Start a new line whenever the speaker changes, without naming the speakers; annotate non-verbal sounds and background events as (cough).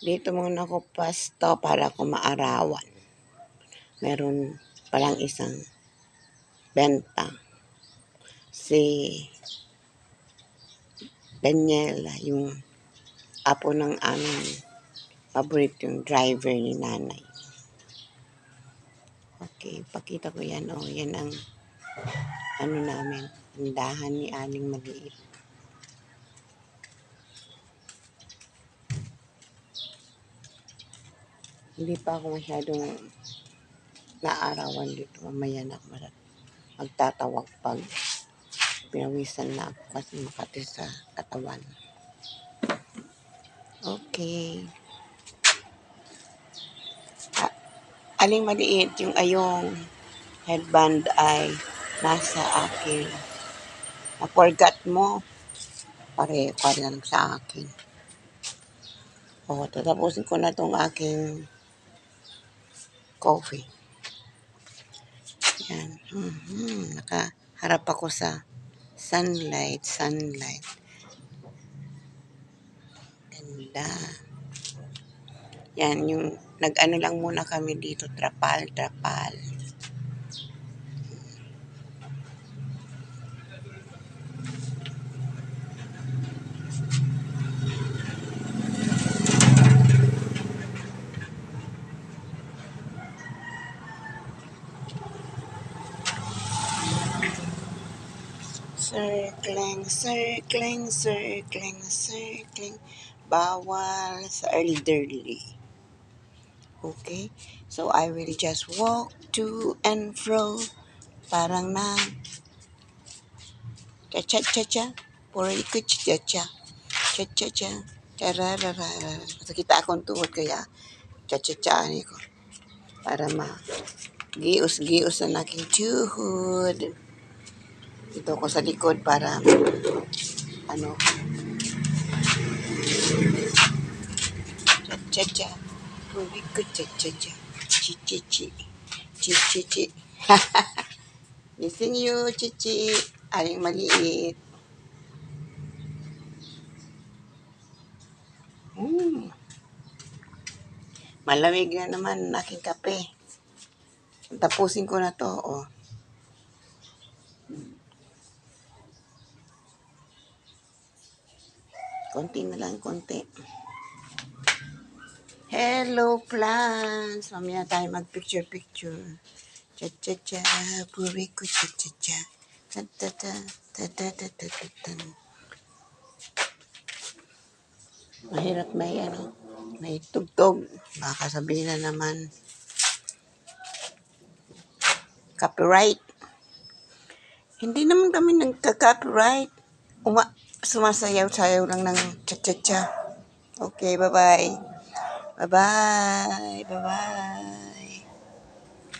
Dito muna ako pasto para ko maarawan. Meron palang isang benta. Si Daniela, yung apo ng aming paborito yung driver ni nanay. Okay, pakita ko yan. Oh, yan ang ano namin, tindahan ni Aling Maliit. Hindi pa ako masyadong naarawan dito. Mamaya na magtatawag pag pinawisan na ako kasi makati sa katawan. Okay. Aling maliit yung ayong headband ay nasa akin. Na-forgot mo. Pare, pare na lang sa akin. O, tatapusin ko na tong aking coffee. Yan. Mhm. Nakaharap ako sa sunlight, sunlight. Ganda. Yan, yung nag-ano lang muna kami dito, trapal, trapal. Circling, circling, circling, circling. Bawal sa elderly. Okay? So, I will just walk to and fro. Parang na. Cha-cha-cha-cha. Puro ikot cha-cha. Cha-cha-cha. Tarararara. Nakita akong tuhod kaya cha-cha-cha ko. Para ma gius-gius ang aking tuhod. Dito ko sa likod para ano cha-cha-cha. Ikot cha-cha-cha. Chi-chi-chi. Chi-chi-chi. (laughs) Missing you, Chichi. Aling maliit. Mm. Malamig na naman aking kape. Tapusin ko na to. Oh. Konti na lang, konti. Hello, plants. Mamaya tayo mag-picture-picture. Cha-cha-cha, puri ko cha-cha-cha. Ta-ta-ta, ta-ta-ta-ta-ta. Mahirap may ano, may tugtog. Baka sabihin na naman, copyright. Hindi naman kami nagka-copyright. Uma sumasayaw-sayaw lang ng cha-cha-cha. Okay, bye-bye. Bye-bye. Bye-bye.